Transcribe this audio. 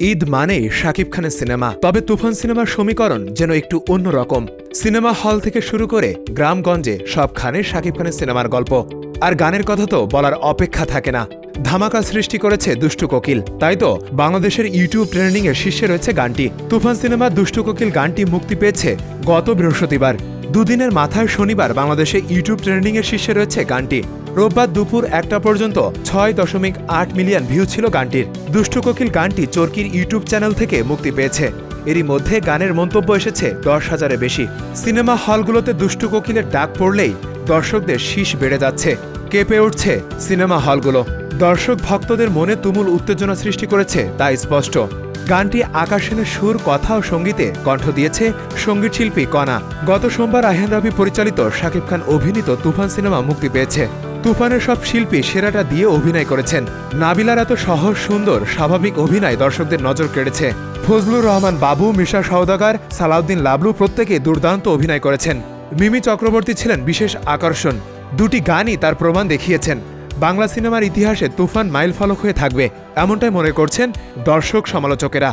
ঈদ মানেই শাকিব খানের সিনেমা। তবে তুফান সিনেমার সমীকরণ যেন একটু অন্যরকম সিনেমা হল থেকে শুরু করে গ্রামগঞ্জে সবখানে শাকিব খানের সিনেমার গল্প। আর গানের কথা তো বলার অপেক্ষা থাকে না। ধামাকা সৃষ্টি করেছে দুষ্টু কোকিল। তাই তো বাংলাদেশের ইউটিউব ট্রেন্ডিং এর শীর্ষে রয়েছে গানটি। তুফান সিনেমার দুষ্টু কোকিল গানটি মুক্তি পেয়েছে গত বৃহস্পতিবার। দুদিনের মাথায় শনিবার বাংলাদেশে ইউটিউব ট্রেন্ডিং এর শীর্ষে রয়েছে গানটি। রোববার দুপুর একটা পর্যন্ত ছয় দশমিক আট মিলিয়ন ভিউ ছিল গানটির। দুষ্টু কোকিল গানটি চরকির ইউটিউব চ্যানেল থেকে মুক্তি পেয়েছে। এরই মধ্যে গানের মন্তব্য এসেছে দশ হাজারে বেশি। সিনেমা হলগুলোতে দুষ্টু কোকিলের ডাক পড়লেই দর্শকদের শীষ বেড়ে যাচ্ছে। কেঁপে উঠছে সিনেমা হলগুলো। দর্শক ভক্তদের মনে তুমুল উত্তেজনা সৃষ্টি করেছে, তা স্পষ্ট। গানটি আকাশ সুর, কথা ও সঙ্গীতে কণ্ঠ দিয়েছে সংগীত শিল্পী কণা। গত সোমবার আহ্যান রবি পরিচালিত শাকিব খান অভিনীত তুফান সিনেমা মুক্তি পেয়েছে। তুফানের সব শিল্পী সেরাটা দিয়ে অভিনয় করেছেন। নাবিলার এত সহজ, সুন্দর, স্বাভাবিক অভিনয় দর্শকদের নজর কেড়েছে। ফজলুর রহমান বাবু, মিশা সওদাগার, সালাউদ্দিন লাবলু প্রত্যেকে দুর্দান্ত অভিনয় করেছেন। মিমি চক্রবর্তী ছিলেন বিশেষ আকর্ষণ। দুটি গানই তার প্রমাণ দেখিয়েছেন। বাংলা সিনেমার ইতিহাসে তুফান মাইল ফলক হয়ে থাকবে এমনটাই মনে করছেন দর্শক সমালোচকেরা।